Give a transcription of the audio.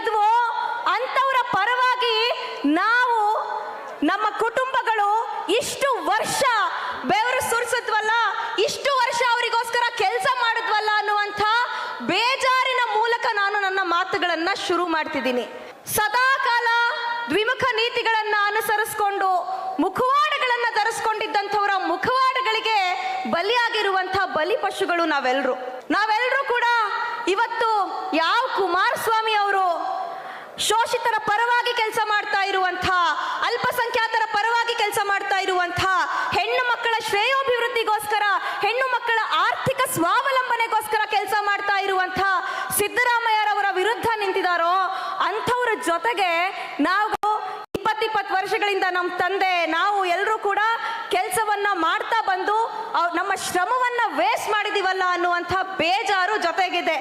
ಇದ್ವೋ ಅಂತವರ ಪರವಾಗಿ ನಾವು ನಮ್ಮ ಕುಟುಂಬಗಳು ಇಷ್ಟು ವರ್ಷ ಬೆವರು ಸುರಿಸಿದ್ವಲ್ಲ, ಇಷ್ಟು ವರ್ಷ ಅವರಿಗೋಸ್ಕರ ಕೆಲಸ ಮಾಡಿದ್ವಲ್ಲ ಅನ್ನುವಂಥ ಬೇಜಾರಿನ ಮೂಲಕ ನಾನು ನನ್ನ ಮಾತುಗಳನ್ನ ಶುರು ಮಾಡ್ತಿದ್ದೀನಿ. ಸದಾಕಾಲ ದ್ವಿಮುಖ ನೀತಿಗಳನ್ನ ಅನುಸರಿಸ್ಕೊಂಡು, ಮುಖವಾಡಗಳನ್ನ ಧರಿಸ್ಕೊಂಡಿದ್ದಂಥವರ ಮುಖವಾಡಗಳಿಗೆ ಬಲಿಯಾಗಿರುವಂತಹ ಬಲಿ ಪಶುಗಳು ನಾವೆಲ್ಲರೂ ನಾವೆಲ್ಲರೂ ಕೂಡ ಇವತ್ತು ಯಾವ ಕುಮಾರಸ್ವಾಮಿ ಶೋಷಿತರ ಪರವಾಗಿ ಕೆಲಸ ಮಾಡ್ತಾ ಇರುವಂಥ, ಅಲ್ಪಸಂಖ್ಯಾತರ ಪರವಾಗಿ ಕೆಲಸ ಮಾಡ್ತಾ ಇರುವಂಥ ಹೆಣ್ಣು ಮಕ್ಕಳ ಶ್ರೇಯೋಭಿವೃದ್ಧಿಗೋಸ್ಕರ, ಹೆಣ್ಣು ಮಕ್ಕಳ ಆರ್ಥಿಕ ಸ್ವಾವಲಂಬನೆಗೋಸ್ಕರ ಕೆಲಸ ಮಾಡ್ತಾ ಇರುವಂಥ ಸಿದ್ದರಾಮಯ್ಯರವರ ವಿರುದ್ಧ ನಿಂತಿದಾರೋ, ಅಂಥವ್ರ ಜೊತೆಗೆ ನಾವು ಇಪ್ಪತ್ತಿಪ್ಪತ್ತು ವರ್ಷಗಳಿಂದ ನಮ್ಮ ತಂದೆ, ನಾವು ಎಲ್ಲರೂ ಕೂಡ ಕೆಲಸವನ್ನ ಮಾಡ್ತಾ ಬಂದು ನಮ್ಮ ಶ್ರಮವನ್ನ ವೇಸ್ಟ್ ಮಾಡಿದೀವಲ್ಲ ಅನ್ನುವಂಥ ಬೇಜಾರು ಜೊತೆಗಿದೆ.